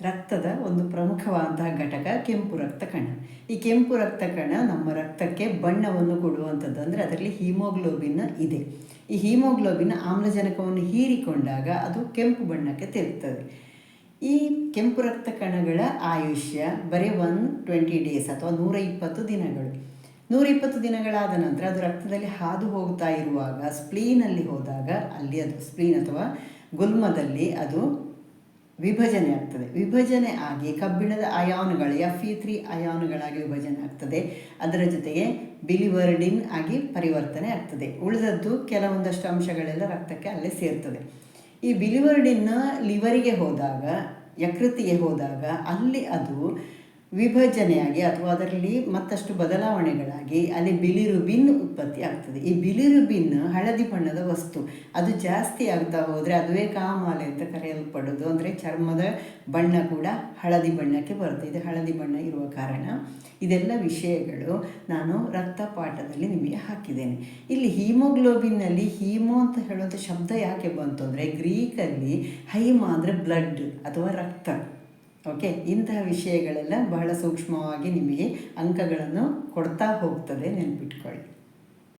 ರಕ್ತದ ಒಂದು ಪ್ರಮುಖವಾದಂತಹ ಘಟಕ ಕೆಂಪು ರಕ್ತ ಕಣ. ಈ ಕೆಂಪು ರಕ್ತ ಕಣ ನಮ್ಮ ರಕ್ತಕ್ಕೆ ಬಣ್ಣವನ್ನು ಕೊಡುವಂಥದ್ದು ಅಂದರೆ ಅದರಲ್ಲಿ ಹೀಮೋಗ್ಲೋಬಿನ್ ಇದೆ. ಈ ಹೀಮೋಗ್ಲೋಬಿನ್ ಆಮ್ಲಜನಕವನ್ನು ಹೀರಿಕೊಂಡಾಗ ಅದು ಕೆಂಪು ಬಣ್ಣಕ್ಕೆ ತಿರುತ್ತದೆ. ಈ ಕೆಂಪು ರಕ್ತ ಕಣಗಳ ಆಯುಷ್ಯ ಬರೀ ಒನ್ ಟ್ವೆಂಟಿ ಡೇಸ್ ಅಥವಾ ನೂರ ಇಪ್ಪತ್ತು ದಿನಗಳು. ನೂರ ಇಪ್ಪತ್ತು ದಿನಗಳಾದ ನಂತರ ಅದು ರಕ್ತದಲ್ಲಿ ಹಾದು ಹೋಗ್ತಾ ಇರುವಾಗ ಸ್ಪ್ಲೀನಲ್ಲಿ ಹೋದಾಗ ಅಲ್ಲಿ ಅದು ಸ್ಪ್ಲೀನ್ ಅಥವಾ ಗುಲ್ಮದಲ್ಲಿ ಅದು ವಿಭಜನೆ ಆಗ್ತದೆ. ವಿಭಜನೆ ಆಗಿ ಕಬ್ಬಿಣದ ಅಯಾನುಗಳು ಎಫ್ ಇ ತ್ರೀ ಅಯಾನುಗಳಾಗಿ ವಿಭಜನೆ ಆಗ್ತದೆ. ಅದರ ಜೊತೆಗೆ ಬಿಲಿವರ್ಡಿನ್ ಆಗಿ ಪರಿವರ್ತನೆ ಆಗ್ತದೆ. ಉಳಿದದ್ದು ಕೆಲವೊಂದಷ್ಟು ಅಂಶಗಳೆಲ್ಲ ರಕ್ತಕ್ಕೆ ಅಲ್ಲೇ ಸೇರ್ತದೆ. ಈ ಬಿಲಿವರ್ಡಿನ್ ಲಿವರಿಗೆ ಹೋದಾಗ, ಯಕೃತಿಗೆ ಹೋದಾಗ ಅಲ್ಲಿ ಅದು ವಿಭಜನೆಯಾಗಿ ಅಥವಾ ಅದರಲ್ಲಿ ಮತ್ತಷ್ಟು ಬದಲಾವಣೆಗಳಾಗಿ ಅಲ್ಲಿ ಬಿಲಿರುಬಿನ್ ಉತ್ಪತ್ತಿ ಆಗ್ತದೆ. ಈ ಬಿಲಿರುಬಿನ್ ಹಳದಿ ಬಣ್ಣದ ವಸ್ತು. ಅದು ಜಾಸ್ತಿ ಆಗ್ತಾ ಹೋದರೆ ಅದುವೇ ಕಾಮಾಲೆ ಅಂತ ಕರೆಯಲ್ಪಡೋದು ಅಂದರೆ ಚರ್ಮದ ಬಣ್ಣ ಕೂಡ ಹಳದಿ ಬಣ್ಣಕ್ಕೆ ಬರುತ್ತೆ. ಇದು ಹಳದಿ ಬಣ್ಣ ಇರುವ ಕಾರಣ ಇದೆಲ್ಲ ವಿಷಯಗಳು ನಾನು ರಕ್ತಪಾಠದಲ್ಲಿ ನಿಮಗೆ ಹಾಕಿದ್ದೇನೆ. ಇಲ್ಲಿ ಹೀಮೋಗ್ಲೋಬಿನ್ನಲ್ಲಿ ಹೀಮೋ ಅಂತ ಹೇಳುವಂಥ ಶಬ್ದ ಯಾಕೆ ಬಂತು ಅಂದರೆ ಗ್ರೀಕಲ್ಲಿ ಹೈಮಾ ಅಂದರೆ ಬ್ಲಡ್ ಅಥವಾ ರಕ್ತ. ಓಕೆ ಇಂತಹ ವಿಷಯಗಳೆಲ್ಲ ಬಹಳ ಸೂಕ್ಷ್ಮವಾಗಿ ನಿಮಗೆ ಅಂಕಗಳನ್ನು ಕೊಡ್ತಾ ಹೋಗ್ತದೆ ನೆನ್ಪಿಟ್ಕೊಳ್ಳಿ.